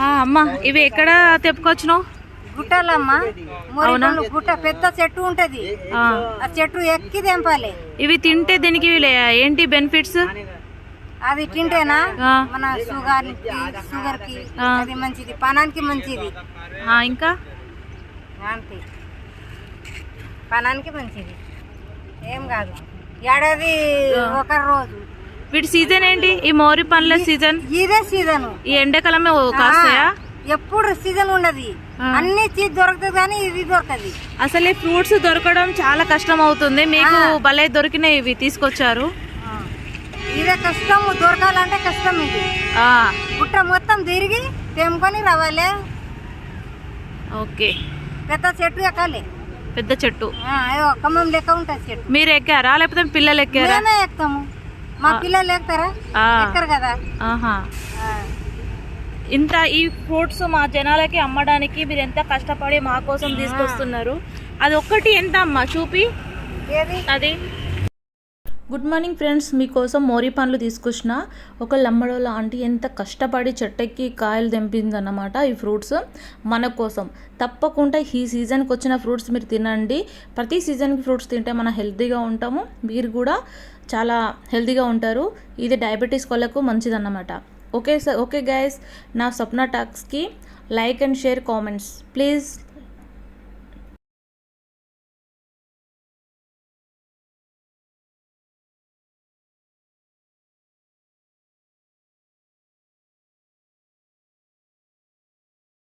అమ్మ ఇవి ఎక్కడ తెప్పుకొచ్చినావు? గుట్టలమ్మ. గుట్ట పెద్ద చెట్టు ఉంటది. ఆ, చెట్టు ఎక్కి తెంపాలి. ఇవి తింటే దీనికి ఏంటి బెనిఫిట్స్? అది తింటేనా. మన షుగర్ షుగర్కి. అది మంచిది పనానికి మంచిది. ఇంకా? అంతే. పనానికి మంచిది. ఏం కాదు. ఏడాది ఒక రోజు. వీటి సీజన్ ఏంటి? ఈ మోరి పండ్ల సీజన్ ఇదే సీజన్ ఈ ఎండాకాలమే కాస్తాయా? ఎప్పుడు సీజన్ ఉండదు. అన్ని చీజ్ దొరుకుతుంది కానీ ఇది దొరకదు. అసలు ఈ ఫ్రూట్స్ దొరకడం చాలా కష్టం అవుతుంది. మీకు భలే దొరికినాయి ఇవి తీసుకొచ్చారు. ఇదే కష్టం దొరకాలంటే కష్టం ఇది. ఆ, గుట్ట మొత్తం తిరిగి తెంపుకొని రావాలి. ఓకే. పెద్ద చెట్టు ఎక్కాలి. పెద్ద చెట్టు. ఖమ్మం లెక్క ఉంటుంది చెట్టు. మీరు ఎక్కారా? లేకపోతే పిల్లలు ఎక్కారా? ఎక్కుతాము. మా పిల్లలు ఎక్కుతారా ఎక్కరు కదా? ఆహా. ఆ. ఇంత ఈ ఫ్రూట్స్ మా జనాలకి అమ్మడానికి మీరు ఎంత కష్టపడి మా కోసం తీసుకొస్తున్నారు? అది ఒక్కటి ఎంత అమ్మా చూపి. ఏది? అది. గుడ్ మార్నింగ్ ఫ్రెండ్స్ మీకోసం మోరీ పండ్లు తీసుకొచ్చిన. ఒక లంబడోల ఆంటీ ఎంత కష్టపడి చెట్టెక్కి కాయలు తెంపిందన్నమాట ఈ ఫ్రూట్స్ మన కోసం. తప్పకుండా ఈ సీజన్కి వచ్చిన ఫ్రూట్స్ మీరు తినండి. ప్రతి సీజన్కి ఫ్రూట్స్ తింటే మనం హెల్తీగా ఉంటాము. మీరు కూడా చాలా హెల్తీగా ఉంటారు. ఇది డయాబెటీస్ వాళ్ళకు మంచిదన్నమాట. ఓకే సార్ ఓకే గైస్ నా Swapna టాక్స్కి like and share comments. Please.